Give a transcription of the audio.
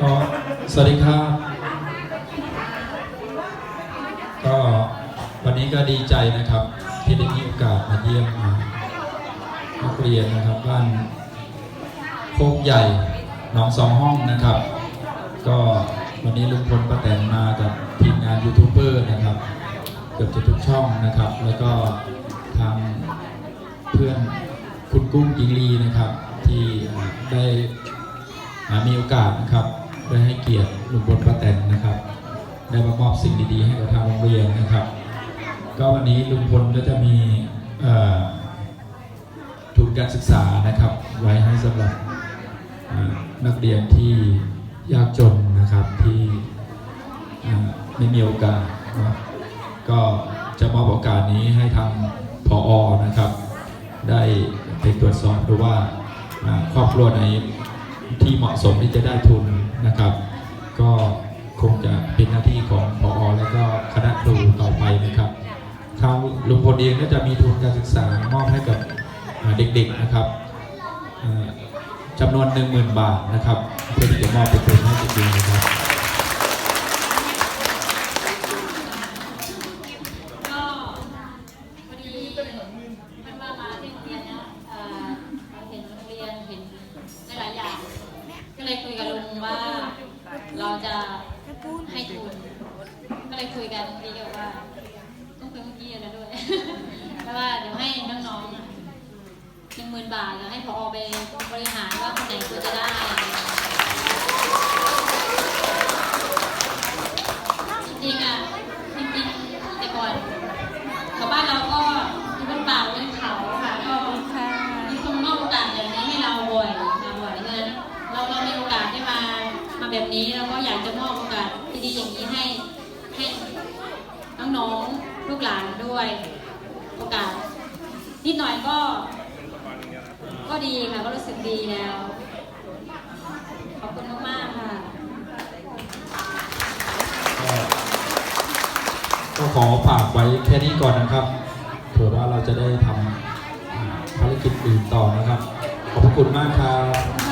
ก็สวัสดีครับ ก็วันนี้ก็ดีใจนะครับ ที่ได้มีโอกาสมาเยี่ยมนักเรียนนะครับบ้านโคกใหญ่น้องสองห้องนะครับ ก็วันนี้ลุงพลประแตนมากับทีมงานยูทูบเบอร์นะครับ เกือบจะทุกช่องนะครับ แล้วก็ทาง เพื่อนคุณกุ้งกิงลีนะครับ ที่ได้อ่ามีโอกาสนะครับ ได้ให้เกียรติลุงพลป้าแตนนะครับ ได้มามอบสิ่งดีๆ ให้กับทางโรงเรียนนะครับ ก็วันนี้ลุงพลก็จะมีทุนการศึกษานะครับ ไว้ให้สำหรับนักเรียนที่ยากจนนะครับที่ไม่มีโอกาสก็จะมอบโอกาสนี้ให้ทางพออนะครับ ได้ไปตรวจสอบดูว่าอ่าครอบครัวไหนที่เหมาะสมที่จะได้ทุนนะครับ ก็คงจะเป็นหน้าที่ของพออแล้วก็คณะครูต่อไปนะครับทางลุงพลเองก็จะมีทุนการศึกษามอบให้กับเด็กๆนะครับจำนวน 10,000 บาทนะครับเพื่อที่จะมอบเป็นทุนให้เด็กๆนะครับ เลยคุยกับลุงว่า เราจะให้ทุนก็เลยคุยกันดีกับว่าต้องคุยเมื่อกี้แล้วด้วยแล้วว่าเดี๋ยวให้น้องๆหนึ่งหมื่นบาทแล้วให้พอไปบริหารว่าคนไหนควรจะได้ จริงๆอะจริงๆแต่ก่อนแถวบ้านเราก็มีบนป่าบนเขาค่ะก็มีคนมอบโอกาสแบบนี้ให้เราบ่อยมาบ่อยฉะนั้นเราเรามีโอกาสได้มามา แบบนี้เราก็อยากจะมอบโอกาสดีๆอย่างนี้ให้ให้น้องๆลูกหลานด้วย โอกาสนิดหน่อยก็ ก็ดีค่ะก็รู้สึกดีแล้ว ขอบคุณมากๆค่ะ ก็ขอฝากไว้แค่นี้ก่อนนะครับเผื่อว่าเราจะได้ทำภารกิจอื่นต่อนะครับ ขอบพระคุณมากครับค่ะ